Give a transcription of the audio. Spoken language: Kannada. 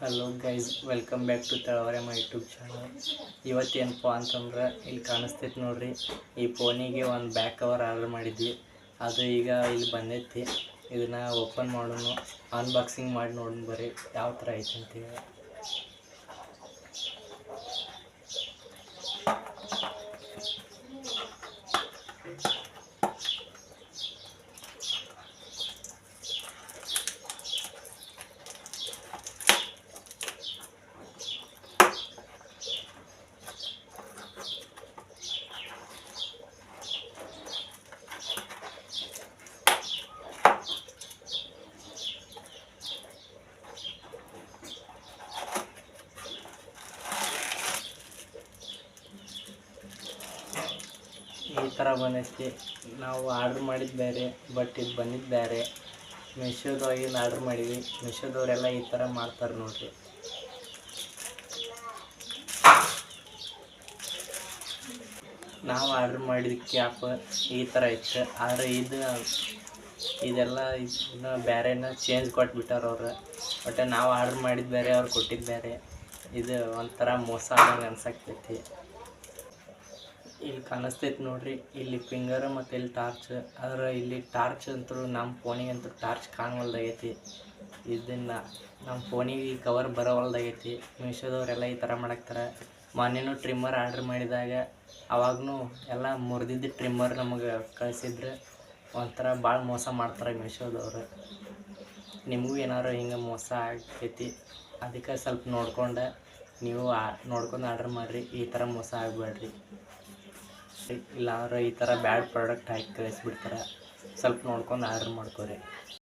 Hello guys welcome back to ತಳವರೆ my YouTube channel ಇವತ್ತೇನಪ್ಪ ಅಂತಂದ್ರೆ ಇಲ್ಲಿ ಕಾಣಿಸ್ತೈತೆ ನೋಡ್ರಿ. ಈ ಫೋನಿಗೆ ಒಂದು ಬ್ಯಾಕ್ ಕವರ್ ಆರ್ಡರ್ ಮಾಡಿದ್ವಿ. ಅದು ಈಗ ಇಲ್ಲಿ ಬಂದೈತಿ. ಇದನ್ನು ಓಪನ್ ಮಾಡೋಣ ಅನ್ಬಾಕ್ಸಿಂಗ್ ಮಾಡಿ ನೋಡೋಣ ಬರ್ರಿ. ಯಾವ ಥರ ಐತೆ ಅಂತೇಳಿ ಈ ಥರ ಬಂದೈತಿ. ನಾವು ಆರ್ಡ್ರ್ ಮಾಡಿದ್ದು ಬೇರೆ ಬಟ್ ಇದು ಬಂದಿದ್ದು ಬೇರೆ ಮೆಶೋದೊಳಗಿಂದ ಆರ್ಡ್ರ್ ಮಾಡೀವಿ ಮೆಶೋದವರೆಲ್ಲ ಈ ಥರ ಮಾಡ್ತಾರೆ ನೋಡಿರಿ. ನಾವು ಆರ್ಡ್ರ್ ಮಾಡಿದ ಕ್ಯಾಪ್ ಈ ಥರ ಇತ್ತು. ಆದರೆ ಇದು, ಇದೆಲ್ಲ ಇದನ್ನ ಬೇರೆನ ಚೇಂಜ್ ಕೊಟ್ಬಿಟ್ಟಾರ ಅವ್ರು. ಬಟ್ ನಾವು ಆರ್ಡ್ರ್ ಮಾಡಿದ್ದು ಬೇರೆ ಅವ್ರು ಕೊಟ್ಟಿದ್ದು ಬೇರೆ ಇದು ಒಂಥರ ಮೋಸ ಆಗಂಗೆ ಅನ್ಸಕ್ತೈತಿ. ಇಲ್ಲಿ ಕಾಣಿಸ್ತೈತಿ ನೋಡ್ರಿ. ಇಲ್ಲಿ ಫಿಂಗರ್ ಮತ್ತು ಇಲ್ಲಿ ಟಾರ್ಚ್ ಆದ್ರೆ ಇಲ್ಲಿ ಟಾರ್ಚ್ ಅಂತೂ ನಮ್ಮ ಫೋನಿಗೆ ಅಂತೂ ಟಾರ್ಚ್ ಕಾಣವಲ್ದಾಗೈತಿ. ಇದನ್ನು ನಮ್ಮ ಫೋನಿಗೆ ಕವರ್ ಬರೋವಲ್ದಾಗೈತಿ. ಮೀಶೋದವರೆಲ್ಲ ಈ ಥರ ಮಾಡಾಕ್ತಾರೆ. ಮೊನ್ನೆನೂ ಟ್ರಿಮ್ಮರ್ ಆರ್ಡ್ರ್ ಮಾಡಿದಾಗ ಅವಾಗೂ ಎಲ್ಲ ಮುರಿದಿದ್ದು ಟ್ರಿಮ್ಮರ್ ನಮಗೆ ಕಳಿಸಿದ್ರೆ. ಒಂಥರ ಭಾಳ ಮೋಸ ಮಾಡ್ತಾರೆ ಮೀಶೋದವರು. ನಿಮಗೂ ಏನಾರು ಹಿಂಗೆ ಮೋಸ ಆಗ್ತೈತಿ ಅದಕ್ಕೆ ಸ್ವಲ್ಪ ನೋಡ್ಕೊಂಡು, ನೀವು ನೋಡ್ಕೊಂಡು ಆರ್ಡ್ರ್ ಮಾಡಿರಿ. ಈ ಥರ ಮೋಸ ಆಗಬೇಡ್ರಿ ಇಲ್ಲಾಂದ್ರೆ ಈ ಥರ ಬ್ಯಾಡ್ ಪ್ರಾಡಕ್ಟ್ ಹಾಕಿ ಕಳಿಸ್ಬಿಡ್ತಾರೆ. ಸ್ವಲ್ಪ ನೋಡ್ಕೊಂಡು ಆರ್ಡ್ರ್ ಮಾಡ್ಕೊರಿ.